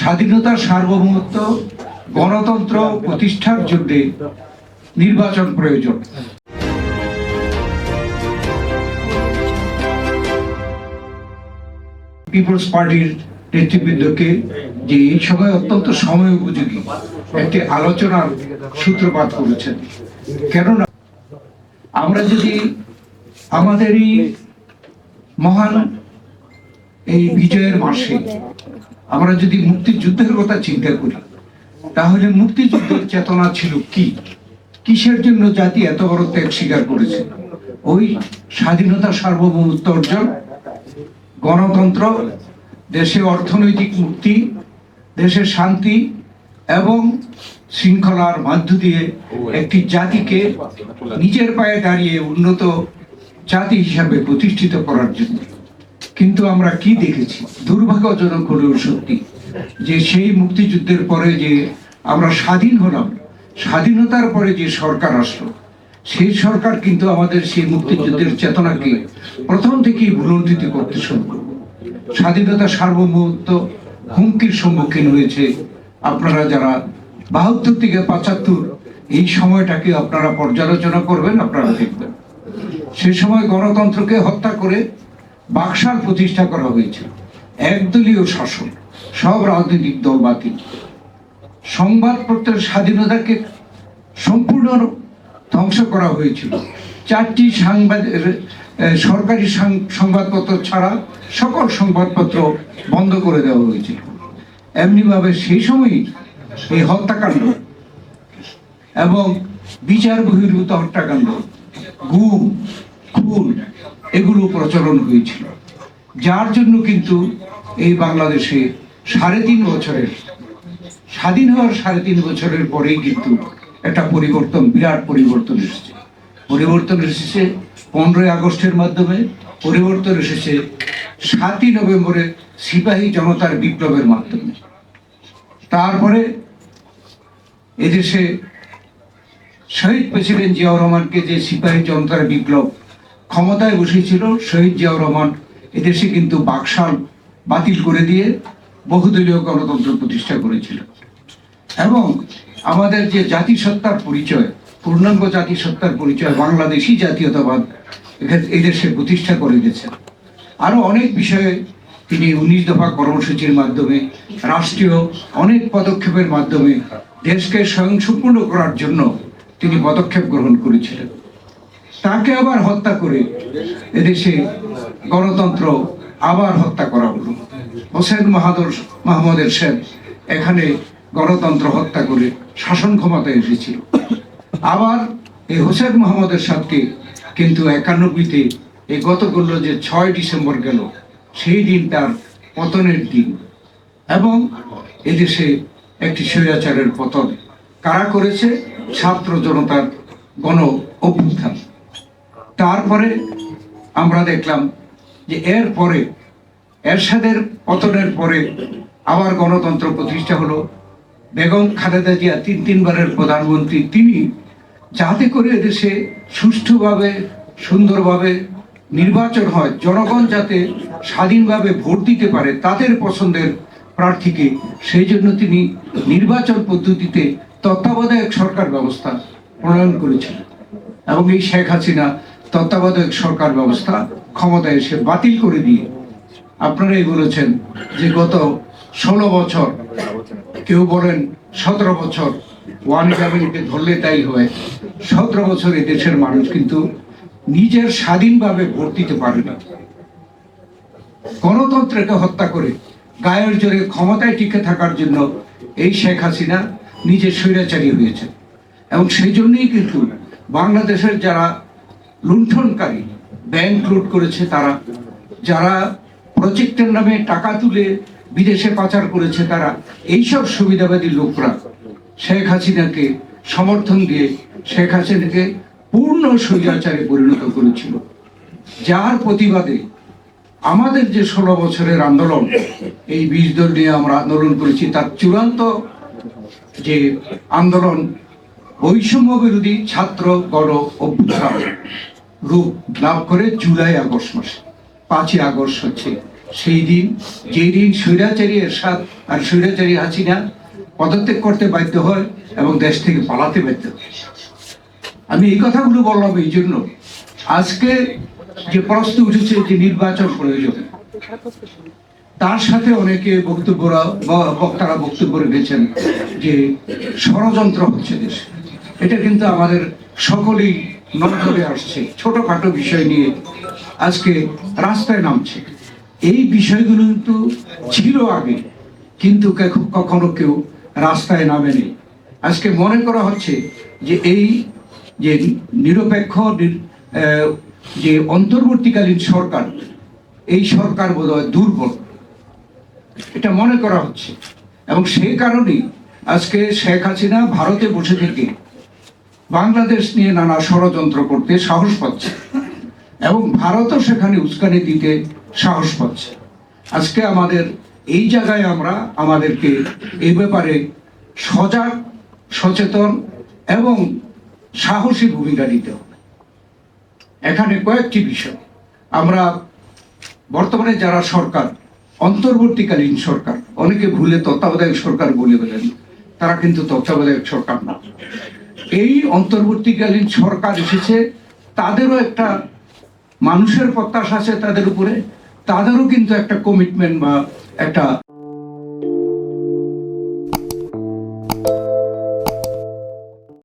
স্বাধীনতার সার্বভৌমত্ব, গণতন্ত্র প্রতিষ্ঠার জন্য নির্বাচন প্রয়োজন। পিপলস পার্টির নেতৃবৃন্দকে যে এই সময় অত্যন্ত সময় উপযোগী একটি আলোচনার সূত্রপাত করেছেন। কেননা, আমরা যদি আমাদের এই মহান এই বিজয়ের মাসে আমরা যদি মুক্তিযুদ্ধের কথা চিন্তা করি, তাহলে মুক্তিযুদ্ধের চেতনা ছিল কি? কিসের জন্য জাতি এত বড় ত্যাগ স্বীকার করেছে? ওই স্বাধীনতা সার্বভৌমত্ব অর্জন, গণতন্ত্র, দেশে অর্থনৈতিক মুক্তি দেশের শান্তি এবং শৃঙ্খলার মধ্য দিয়ে একটি জাতিকে নিজের পায়ে দাঁড়িয়ে উন্নত জাতি হিসাবে প্রতিষ্ঠিত করার জন্য। কিন্তু আমরা কি দেখেছি? দুর্ভাগ্যজনক হলেও সত্যি যে সেই মুক্তিযুদ্ধের পরে যে আমরা স্বাধীন হলাম, স্বাধীনতার পরে যে সরকার আসলো, সেই সরকার কিন্তু আমাদের সেই মুক্তিযুদ্ধের চেতনাকে প্রথম থেকেই ভুলণ্ঠিত করতে শুরু করল। স্বাধীনতা সার্বভৌমত্ব হুমকির সম্মুখীন হয়েছে আপনারা যারা বাহাত্তর থেকে পঁচাত্তর এই সময়টাকে আপনারা পর্যালোচনা করবেন, আপনারা দেখবেন। সে সময় গণতন্ত্রকে হত্যা করে বাকশাল প্রতিষ্ঠা করা হয়েছিল। একদলীয় শাসন, সব রাজনৈতিক দল বাতিল। সংবাদপত্রের স্বাধীনতাকে সম্পূর্ণ ধ্বংস করা হয়েছিল। চারটি সাংবাদ সরকারি সংবাদপত্র ছাড়া সকল সংবাদপত্র বন্ধ করে দেওয়া হয়েছিল। এমনিভাবে সেই সময়ই এই হত্যাকাণ্ড এবং বিচার বহির্ভূত হত্যাকাণ্ড, গুম, খুন এগুলো প্রচলন হয়েছিল। যার জন্য কিন্তু এই বাংলাদেশে সাড়ে তিন বছরের, স্বাধীন হওয়ার সাড়ে তিন বছরের পরেই কিন্তু একটা পরিবর্তন, বিরাট পরিবর্তন এসেছে। পরিবর্তন এসেছে পনেরোই আগস্টের মাধ্যমে, পরিবর্তন এসেছে সাতই নভেম্বরে সিপাহী জনতার বিপ্লবের মাধ্যমে। তারপরে এদেশে শহীদ প্রেসিডেন্ট জিয়াউর রহমানকে যে সিপাহী জনতার বিপ্লব ক্ষমতায় বসেছিল শহীদ জিয়াউর রহমান। এদেশে কিন্তু বাকশাল বাতিল করে দিয়ে বহুদলীয় গণতন্ত্র প্রতিষ্ঠা করেছিল। এবং আমাদের যে জাতিসত্তার পরিচয়, পূর্ণাঙ্গ জাতিসত্তার পরিচয় বাংলাদেশি জাতীয়তাবাদ এই দেশে প্রতিষ্ঠা করে গেছেন আরও অনেক বিষয়ে তিনি উনিশ দফা কর্মসূচির মাধ্যমে, রাষ্ট্রীয় অনেক পদক্ষেপের মাধ্যমে দেশকে স্বয়ংসম্পূর্ণ করার জন্য তিনি পদক্ষেপ গ্রহণ করেছিলেন। তাকে আবার হত্যা করে এদেশে গণতন্ত্র আবার হত্যা করা হলো। হোসেন মাহাদুর মাহমুদ এরশাদ এখানে গণতন্ত্র হত্যা করে শাসন ক্ষমতায় এসেছিল। আবার এই হোসেন মোহাম্মদ এরশাদকে কিন্তু একানব্বইতে এই গত করল যে ছয় ডিসেম্বর গেল, সেই দিন তার পতনের দিন। এবং এদেশে একটি স্বৈরাচারের পতন কারা করেছে? ছাত্র জনতার গণ অভ্যুত্থান তারপরে আমরা দেখলাম যে এর পরে, এরশাদের পতনের পরে আবার গণতন্ত্র প্রতিষ্ঠা হলো। বেগম খালেদা জিয়া তিন তিনবারের প্রধানমন্ত্রী। তিনি যাতে করে দেশে সুষ্ঠুভাবে, সুন্দরভাবে নির্বাচন হয়, জনগণ যাতে স্বাধীনভাবে ভোট দিতে পারে তাদের পছন্দের প্রার্থীকে, সেই জন্য তিনি নির্বাচন পদ্ধতিতে তত্ত্বাবধায়ক সরকার ব্যবস্থা প্রণয়ন করেছিলেন। এবং এই শেখ হাসিনা তত্ত্বাবধায়ক সরকার ব্যবস্থা ক্ষমতায় এসে বাতিল করে দিয়ে আপনারাই বলেছেন যে গত ষোলো বছর, কেউ বলেন সতেরো বছর, ওয়ান ফ্যামিলিকে ধরলে তাই হয়। সতেরো বছর দেশের মানুষ কিন্তু নিজের স্বাধীনভাবে ভোট দিতে পারে না। গণতন্ত্রকে হত্যা করে গায়ের জোরে ক্ষমতায় টিকে থাকার জন্য এই শেখ হাসিনা নিজের স্বৈরাচারী হয়েছে এবং সেই জন্যই কিন্তু বাংলাদেশের যারা লুণ্ঠনকারী ব্যাংক লুট করেছে তারা। যারা প্রজেক্টের নামে টাকা তুলে বিদেশে পাচার করেছে তারা। এইসব সুবিধাবাদী লোকরা শেখ হাসিনাকে সমর্থন দিয়ে শেখ হাসিনাকে পূর্ণ স্বৈরাচারে পরিণত করেছিল। যার প্রতিবাদে আমাদের যে ষোলো বছরের আন্দোলন, এই বিশ দল নিয়ে আমরা আন্দোলন করেছি, তার চূড়ান্ত যে আন্দোলন, বৈষম্য বিরোধী ছাত্র গণ অভ্যুত্থান। রূপ লাভ করে জুলাই আগস্ট মাসে। পাঁচই আগস্ট হচ্ছে সেই দিন। যেই দিন স্বৈরাচারী এরশাদ আর স্বৈরাচারী হাসিনা পদত্যাগ করতে বাধ্য হয় এবং দেশ থেকে পালাতে বাধ্য হয়। আমি এই কথাগুলো বললাম এই জন্য। আজকে যে প্রশ্ন উঠেছে যে নির্বাচন প্রয়োজন, তার সাথে অনেকে বক্তব্যরা বক্তারা বক্তব্য রেখেছেন যে ষড়যন্ত্র হচ্ছে দেশে। এটা কিন্তু আমাদের সকলেই নজরে আসছে। ছোটখাটো বিষয় নিয়ে আজকে রাস্তায় নামছে। এই বিষয়গুলো কিন্তু ছিল আগে, কিন্তু কখনো কেউ রাস্তায় নামেনি। আজকে মনে করা হচ্ছে যে এই যে নিরপেক্ষ যে অন্তর্বর্তীকালীন সরকার, এই সরকার বোধহয় দুর্বল। এটা মনে করা হচ্ছে। এবং সেই কারণেই আজকে শেখ হাসিনা ভারতে বসে থেকে বাংলাদেশ নিয়ে নানা ষড়যন্ত্র করতে সাহস পাচ্ছে। এবং ভারতও সেখানে উস্কানি দিতে সাহস পাচ্ছে। আজকে আমাদের এই জায়গায় আমরা আমাদেরকে এই ব্যাপারে সজাগ, সচেতন এবং সাহসী ভূমিকা নিতে হবে। এখানে কয়েকটি বিষয়। আমরা বর্তমানে যারা সরকার, অন্তর্বর্তীকালীন সরকার, অনেকে ভুলে তত্ত্বাবধায়ক সরকার বলে বলেন তারা কিন্তু তত্ত্বাবধায়ক সরকার না। এই অন্তর্বর্তীকালীন সরকার এসেছে, তাদেরও একটা মানুষের প্রত্যাশা আছে তাদের উপরে, তাদেরও কিন্তু একটা কমিটমেন্ট বা একটা